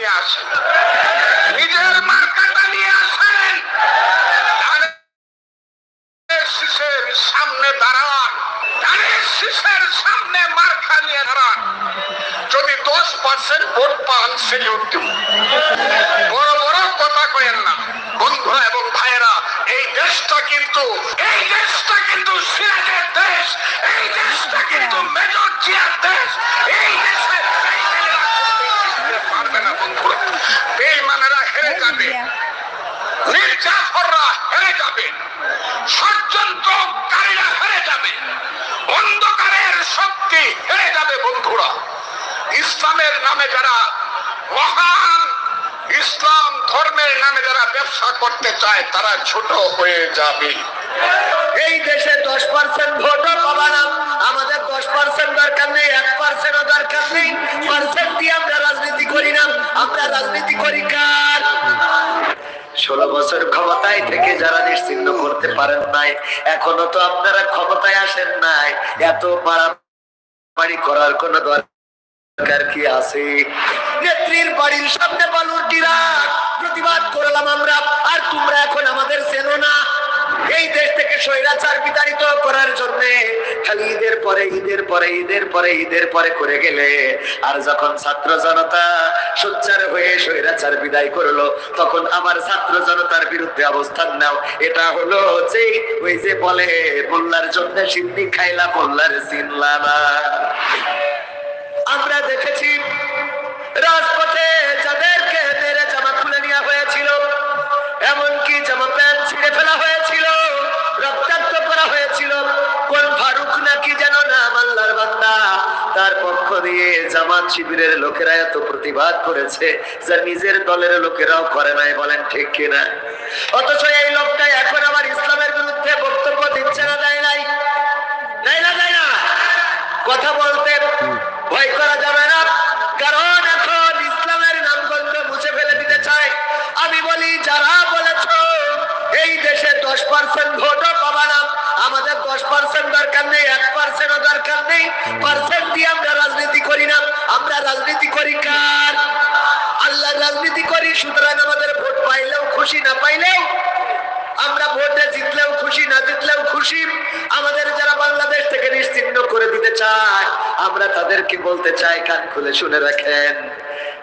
নিয়ে আসেন। নিজের মার্কাটা নিয়ে আসেন। শিশের সামনে দাঁড়ান। ধানের শীষের সামনে মার্কা নিয়ে দাঁড়ান। যদি দশ পার্সেন্ট ভোট পান, সেই ইসলাম ধর্মের নামে যারা ব্যবসা করতে চায়, তারা ছোট হয়ে যাবে। এই দেশে দশ পার্সেন্ট ভোটও পাবা আমাদের দশ পার্সেন্ট দরকার নেই, এক পার্সেন্টও দরকার নেই। পার্সেন্ট দিয়ে আমরা রাজনীতি করি না। আমরা রাজনীতি করি কার? ষোলো বছর ক্ষমতায় থেকে যারা নিশ্চিন্ন করতে পারেন নাই, এখনও তো আপনারা ক্ষমতায় আসেন নাই। এত বাড়াবাড়ি করার কোন দরকার কি আছে? নেত্রীর বাড়ির সামনে বালুর টিরাক। প্রতিবাদ করলাম আমরা, আর তোমরা এখন আমাদের চেনো না। এই দেশ থেকে স্বৈরাচার বিতাড়িত করার জন্য খালি ঈদের পরে ঈদের পরে ঈদের পরে ঈদের পরে করে গেলে। আর যখন ছাত্র জনতা সোচ্চার হয়ে স্বৈরাচার বিদায় করল, তখন আবার ছাত্র জনতার বিরুদ্ধে অবস্থান নাও। এটা হলো যে ওই যে বলে, মোল্লার জন্য সিন্নি খাইলা, মোল্লার চিনলা আমরা দেখেছি রাজপথে যাদেরকে মেরে জামা খুলে নেওয়া হয়েছিল, এমনকি জামা প্যান্ট ছিঁড়ে ফেলা হয়েছিল, রক্তাক্ত করা হয়েছিল, কোন ফারুক নাকি যেন নাম আল্লাহর বান্দা? তার পক্ষ দিয়ে জামাত শিবিরের লোকেরা এত প্রতিবাদ করেছে যা নিজের দলের লোকেরাও করে নাই, বলেন ঠিক কিনা? অথচ এই লোকটা এখন আবার ইসলামের বিরুদ্ধে বক্তব্য দিচ্ছে না, দেয় নাই? না না? কথা বলতে দেশে পার্সেন্ট ভোটও পাবা না। আমাদের দশ পার্সেন্ট দরকার নেই, এক পার্সেন্টও দরকার নেই। পার্সেন্ট দিয়ে আমরা রাজনীতি করি না। আমরা রাজনীতি করি কার? আল্লাহ রাজনীতি করি, সুতরাং আমাদের ভোট পাইলেও খুশি, না পাইলেও আমরা ভোটে জিতলেও খুশি, না জিতলেও খুশি। আমাদের যারা বাংলাদেশ থেকে নিশ্চিন্ন করে দিতে চায়, আমরা তাদেরকে বলতে চাই, কান খুলে শুনে রাখেন।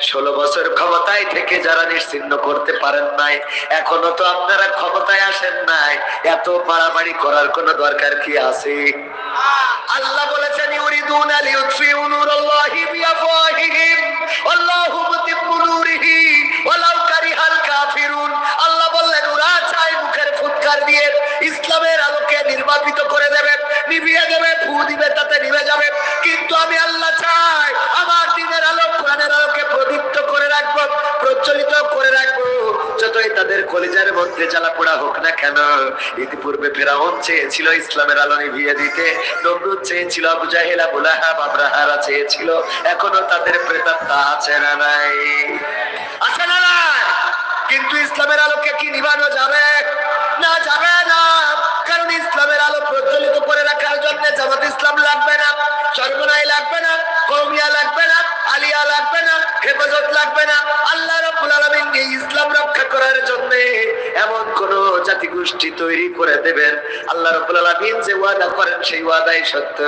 ষোলো বছর ক্ষমতায় থেকে যারা নিশ্চিন্ন করতে পারেন নাই, এখনও তো আপনারা ক্ষমতায় আসেন নাই, এত বাড়াবাড়ি করার কোনো দরকার কি আছে? আল্লাহ বলেছেন আল্লাহু ওয়ালাউ কারিহাল কাফিরুন। আল্লাহ বললেন, ওরা চায় মুখের ফুৎকার দিয়ে ইসলামের আলোকে নির্বাপিত করে দেবে। মধ্যে জ্বালা পোড়া হোক না কেন, ইতিপূর্বে ফেরাউন চেয়েছিল ইসলামের আলো নিভিয়ে দিতে, নমরুদ চেয়েছিল আবু জাহেল, আবু লাহাব, আব্রাহারা চেয়েছিল, এখনও তাদের প্রেতাত্মা আছে না নাই? আছে না কিন্তু ইসলামের আলোকে কি নিভানো যাবে? না যাবে না। কারণ ইসলামের আলো প্রজ্বলিত করে রাখার জন্য জামাত ইসলাম লাগবে না, চরমনাই লাগবে না কৌমিয়া লাগবে না আলিয়া লাগবে না, হেফাজত লাগবে না। আল্লাহ রব্বুল আলামিন এই ইসলাম রক্ষা করার জন্য এমন কোন জাতি গোষ্ঠী তৈরি করে দেবেন। আল্লাহ রব্বুল আলামিন যে ওয়াদা করেন সেই ওয়াদাই সত্য।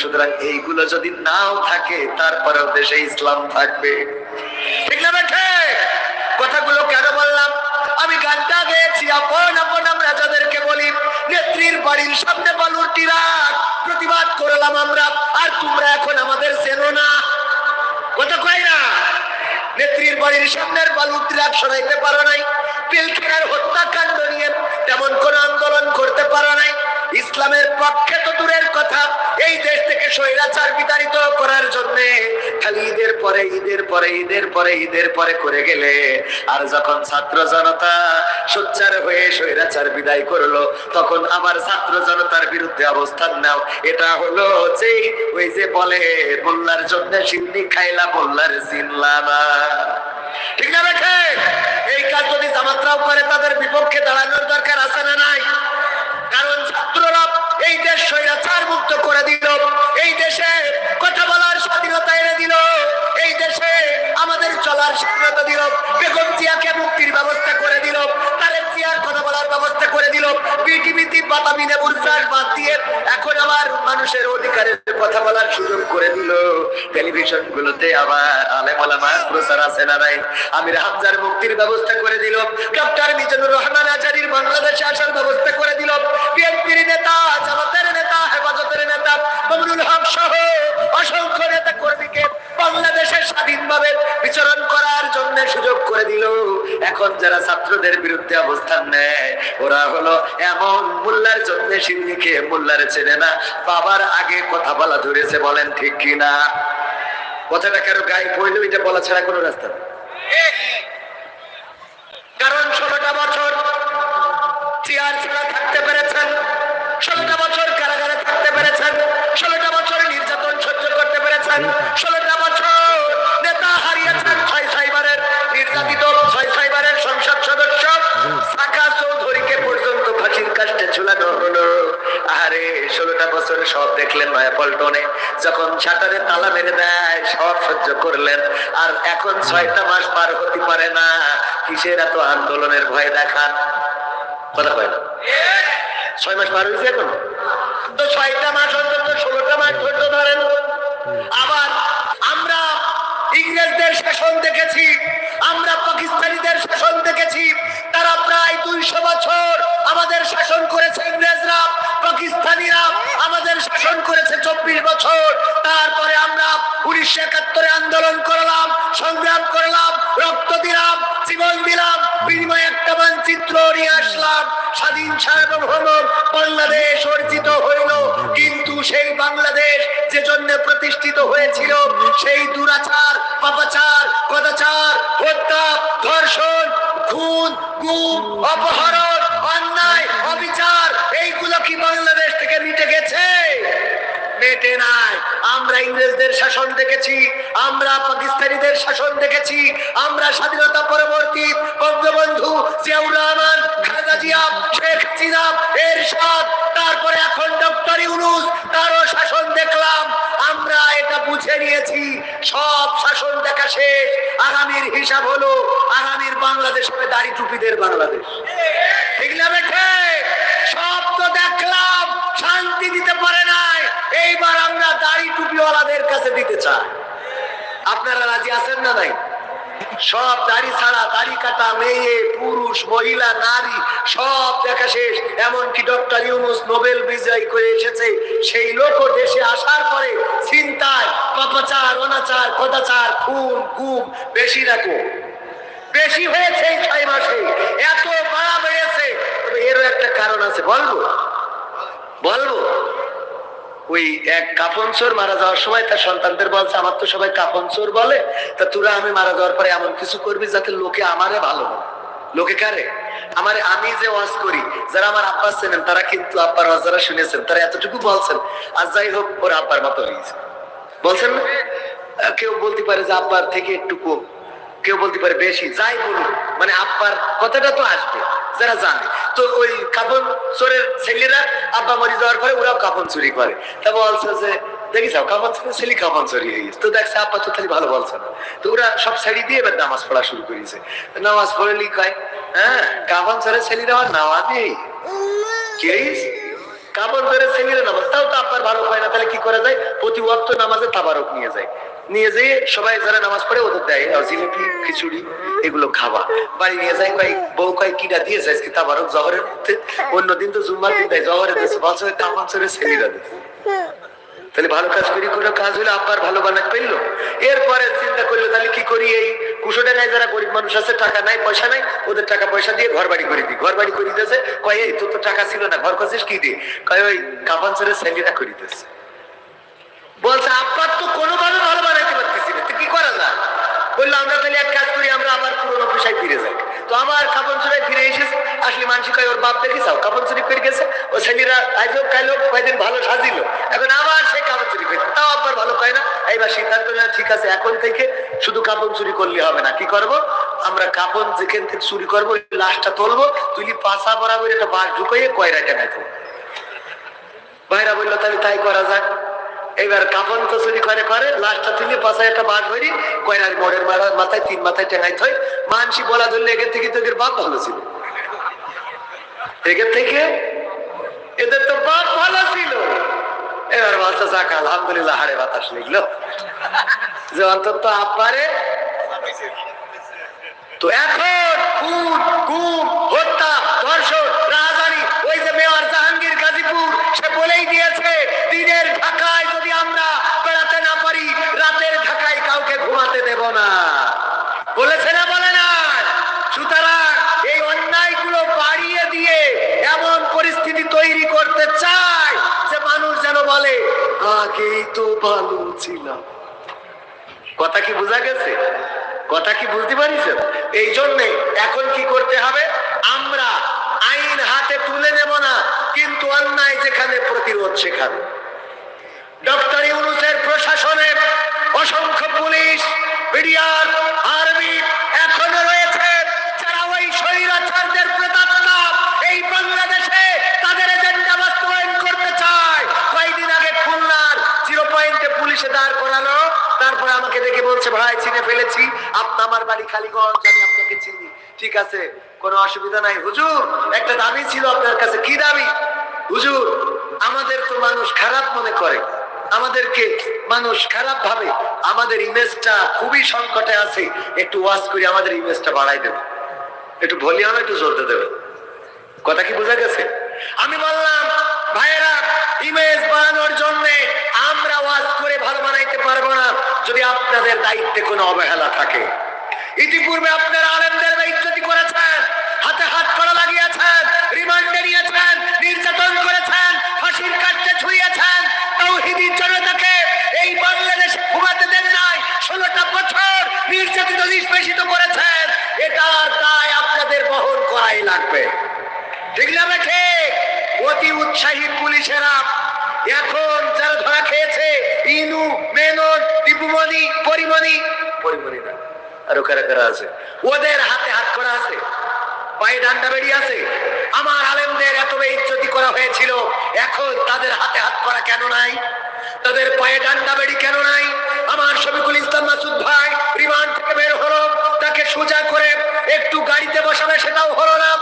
সুতরাং এইগুলো যদি নাও থাকে, তারপরেও দেশে ইসলাম থাকবে। ঠিক না কথাগুলো কেন বললাম? আমি গানটা গেয়েছি, আপন আপন আমরা যাদেরকে বলি, নেত্রীর বাড়ির সামনে বালুর টিরাক প্রতিবাদ করলাম আমরা, আর তোমরা এখন আমাদের চেনো না। নেত্রীর বাড়ির সামনের সরাইতে পারো নাই। পিলখানার হত্যাকাণ্ড নিয়ে তেমন কোন ইসলামের পক্ষে তো দূরের কথা। এই দেশ থেকে স্বৈরাচার বিতাড়িত করার জন্য খালি ঈদের পরে ঈদের পরে ঈদের পরে ঈদের পরে করে গেলে, আর যখন ছাত্র জনতা সোচ্চার হয়ে স্বৈরাচার বিদায় করল, তখন আবার ছাত্র জনতার বিরুদ্ধে অবস্থান নাও। এটা হলো যে ওই যে বলে, মোল্লার জন্য সিন্নি খাইলা, মোল্লার চিনলা না। ঠিক না বেঠে এই কাজ যদি জামাতরাও করে, তাদের বিপক্ষে দাঁড়ানোর দরকার আছে না নাই? এই দেশ স্বৈরাচার মুক্ত করে দিল। এই দেশে কথা বলার স্বাধীনতা এনে দিল। এই দেশে আমাদের চলার স্বাধীনতা দিল। বেগম জিয়াকে মুক্তির ব্যবস্থা করে দিল। তারেক জিয়ার কথা বলার ব্যবস্থা করে দিল। বিটিভিতে বাতাবি নেবুর বাদ দিয়ে এখন আমার মানুষের অধিকারের কথা বলার সুযোগ করে দিল। টেলিভিশন গুলোতে আবার আলেমালামা প্রচার আছে না নাই? আমির হামজার মুক্তির ব্যবস্থা করে দিল। ডক্টর মিজানুর রহমান আচারির বাংলাদেশে আসার ব্যবস্থা করে দিল। বিএনপির নেতা, জামাতের নেতা, হেফাজতের নেতা মমরুল হক সহ অসংখ্য নেতা কর্মীকে বাংলাদেশে স্বাধীনভাবে বিচরণ করার জন্য সুযোগ করে দিল। এখন যারা ছাত্রদের বিরুদ্ধে অবস্থান নেয়, ওরা হলো এমন মোল্লার জন্য সিন্নিকে মোল্লার চেনে না। বাবার আগে কথা বলা ধরেছে, বলেন ঠিক কিনা কথাটা কারও গায়ে পড়লেও এটা বলা ছাড়া কোনো রাস্তা নেই। কারণ ষোলোটা বছর চেয়ার ছাড়া থাকতে পেরেছেন। পল্টনে যখন শাটারে তালা মেরে দেয়, সব সহ্য করলেন। আর এখন ছয়টা মাস পার হতে পারে না। কিসের এত আন্দোলনের ভয় দেখান কথা কয় না? ছয় মাস পার হয়েছে এখন? তো ছয়টা মাস অন্তত ষোলোটা মাস ধৈর্য ধরেন। আবার আমরা ইংরেজদের শাসন দেখেছি, আমরা পাকিস্তানিদের শাসন দেখেছি তারা প্রায় দুইশো বছর আমাদের শাসন করেছে ইংরেজরা, পাকিস্তানিরা আমাদের শাসন করেছে চব্বিশ বছর। তারপরে আমরা উনিশশো একাত্তরে আন্দোলন করলাম, সংগ্রাম করলাম, রক্ত দিলাম, জীবন দিলাম, বিনিময়ে একটা মানচিত্র নিয়ে আসলাম। স্বাধীন সার্বভৌম বাংলাদেশ অর্জিত হইল। কিন্তু সেই বাংলাদেশ যে জন্য প্রতিষ্ঠিত হয়েছিল, সেই দুরাচার, পাপাচার কদাচার হত্যা, ধর্ষণ খুন গুম অপহরণ অন্যায় অবিচার এইগুলো কি বাংলাদেশ থেকে মিটে গেছে? মেটে নাই। আমরা ইংরেজদের শাসন দেখেছি, আমরা পাকিস্তানিদের শাসন দেখেছি, আমরা স্বাধীনতা পরবর্তী বঙ্গবন্ধু জিয়াউর খালেদা জিয়া, শেখ হাসিনা, এরশাদ, তারপরে এখন ডক্টর ইউনুস, তারও শাসন দেখলাম। আমরা এটা বুঝে নিয়েছি, সব শাসন দেখা শেষ। আগামীর হিসাব হলো, আগামীর বাংলাদেশ হবে দাড়ি টুপিদের বাংলাদেশ। ঠিক না সব তো দেখলাম কাছে দিতে চাই আপনারা রাজি আছেন না নাই? সব দাড়ি ছাড়া দাড়ি কাটা মেয়ে, পুরুষ, মহিলা, নারী, সব দেখা শেষ। এমনকি ডক্টর ইউনুস নোবেল বিজয় করে এসেছে। সেই লোকও দেশে আসার পরে চিন্তায় পাপাচার অনাচার কদাচার খুন, গুম, বেশি কম বেশি হয়েছে ছয় মাসে। এত বাড়া বেড়েছে। তবে এরও একটা কারণ আছে। বলব? বলব? ওই এক কাফন চোর মারা যাওয়ার সময় তার সন্তানদের বলছে, আমার তো সবাই কাফন চোর বলে, তা তোরা আমি মারা যাওয়ার পরে এমন কিছু করবি যাতে লোকে আমারে ভালো লোকে কারে? আমার আমি যে ওয়াজ করি, যারা আমার আব্বা চেনেন, তারা কিন্তু আব্বার ওয়াজ যারা শুনেছেন, তারা এতটুকু বলছেন, আর যাই হোক, ওর আব্বার মতো হয়েছে। বলছেন কেউ বলতে পারে যে আব্বার থেকে একটু কম। কেউ বলতে পারে বেশি যাই বলুন মানে আব্বার কথাটা তো আসবে যারা জানে। তো ওই কাপন চোরের ছেলেরা আব্বা মরি যাওয়ার পরে ওরাও কাপন চুরি করে। তা বলছে যে দেখি যাও কাপন চুরি ছেলে কাপন চুরি হয়ে গেছে। তো দেখছে আব্বা তো তাহলে ভালো বলছে না। তো ওরা সব ছেড়ে দিয়ে এবার নামাজ পড়া শুরু করেছে। নামাজ পড়ে লিখায় হ্যাঁ কাপন চোরের ছেলেরা আমার নামাজই কে? কাপড় ধরে ছেলেরা নামাজ তাও তো আপনার ভালো হয় না, তাহলে কি করা যায়? প্রতি ওয়াক্ত নামাজে তাবারক নিয়ে যায়। নিয়ে যেয়ে সবাই যারা নামাজ পড়ে ওদের দেয় জিলিপি, খিচুড়ি, এগুলো খাওয়া। বাড়ি নিয়ে যায় কয়েক বউ কয়েক কিটা দিয়ে যায় কি তাবারক জহরের মধ্যে। অন্যদিন তো জুম্মার দিন দেয়, জহরের দেশে বছরে ছেড়ে ছেলেরা দিয়েছে তাহলে ভালো কাজ করি, কোনো কাজ হলে আব্বার ভালো বানাক পেল এরপরে চিন্তা করল, তাহলে কি করি এই কুশোডাঙ্গায় যারা গরিব মানুষ আছে, টাকা নাই, পয়সা নাই, ওদের টাকা পয়সা দিয়ে ঘর বাড়ি করে দিই। ঘর বাড়ি করে দিতেছে, কয়, এই, তোর তো টাকা ছিল না, ঘর করছিস কি দিয়ে? কয়, ওই কাপান ছেড়ে ছেলেরা করিতেছে বলছে আব্বার তো কোনোভাবে ভালো বানাইতে পারতেছি না, তো কি করা যায়? বলল, আমরা তাহলে এক কাজ করি, আমরা আবার পুরোনো পেশায় ফিরে যাই। তো আমার কাপন চুরাই ফিরে এসেছে। আসলে মানুষ কয় ওর বাপ দেখি যাও কাপন চুরি করে গেছে। ও ছেলেরা আজ হোক, কাল হোক, কয়দিন ভালো সাজিল। এখন আবার সে কাপন চুরি করে তাও আব্বার ভালো কয় না। এইবার সিদ্ধান্ত নেওয়া ঠিক আছে, এখন থেকে শুধু কাপন চুরি করলে হবে না। কি করব? আমরা কাপন যেখান থেকে চুরি করব লাশটা তুলবো, তুলি পাশা বরাবর একটা বাস ঢুকাইয়ে কয়রা টেনাই দেবো। ভাইরা বলল, তাহলে তাই করা যাক। এবার কাপন তো চুরি করে করে লাস্টটা তুলে পাশায় একটা বাঘ হইরি কয়রার মোড়ের মাথায় মাথায় তিন মাথায় টেঙাই থই, মানসি বলা ধরলে এগের থেকে তো এদের বাপ ভালো ছিল। এগের থেকে এদের তো বাপ ভালো ছিল। এবার বলছে, যাক, আলহামদুলিল্লাহ, হাড়ে বাতাস লিখলো। যে অন্তত আপারে তো এখন খুন গুম হত্যা ধর্ষণ রাজধানী ওই যে মেয়র জাহাঙ্গীর গাজীপুর সে বলেই দিয়েছে দিনের ঢাকায় যদি আমরা বেড়াতে না পারি রাতের ঢাকায় কাউকে ঘুমাতে দেব না বলেছে না বলে না সুতরাং এই অন্যায়গুলো বাড়িয়ে দিয়ে এমন পরিস্থিতি তৈরি করতে চায় যে মানুষ যেন বলে আগেই তো ভালো ছিলাম। কথা কি বোঝা গেছে? কথা কি বুঝতে পারিস এই জন্যে এখন কি করতে হবে? আমরা আইন হাতে তুলে নেব না, কিন্তু অন্যায় যেখানে প্রতিরোধ সেখানে। ডক্টর ইউনুসের প্রশাসনে অসংখ্য পুলিশ, বিডিআর, আর্মি এখনও রয়েছে যারা ওই স্বৈরাচারদের প্রেতাত্মা এই বাংলাদেশে তাদের এজেন্ডা বাস্তবায়ন করতে চায় কয়েকদিন আগে খুলনার জিরো পয়েন্টে পুলিশে দাঁড় করানো তারপরে আমাকে দেখে বলছে ভাই চিনে ফেলেছি। আপনি আমার বাড়ি খালিগঞ্জ, আমি আপনাকে চিনি। ঠিক আছে, কোনো অসুবিধা নাই। হুজুর, একটা দাবি ছিল আপনার কাছে। কি দাবি? হুজুর, আমাদের তো মানুষ খারাপ মনে করে। আমাদেরকে মানুষ খারাপ ভাবে। আমাদের ইমেজটা খুবই সংকটে আছে। একটু ওয়াশ করে, আমাদের ইমেজটা বাড়াই দেবে। একটু ভলিউম একটু চলতে দেবে। কথা কি বোঝা গেছে? আমি বললাম, ভাইয়েরা ইমেজ বানানোর জন্য আমরা ওয়াজ করে ভালো বানাইতে পারব না, যদি আপনাদের দায়িত্বে কোনো অবহেলা থাকে। ইতিপূর্বে আপনারা আলেমদের ইজ্জতি মিঠু পরিমণি পরিমণি না। আরও কারা কারা আছে? ওদের হাতে হাত করা আছে। পায়ে ডান্ডা বেরিয়ে আছে। আমার আলেমদের এত ইজ্জতি করা হয়েছিল। এখন তাদের হাতে হাত করা কেন নাই? তাদের পায়ে ডান্ডা বেড়ি কেন নাই? আমার শফিকুল ইসলাম মাসুদ ভাই, রিমান্ড থেকে বের হলো। তাকে সোজা করে একটু গাড়িতে বসাবে সেটাও হলো না।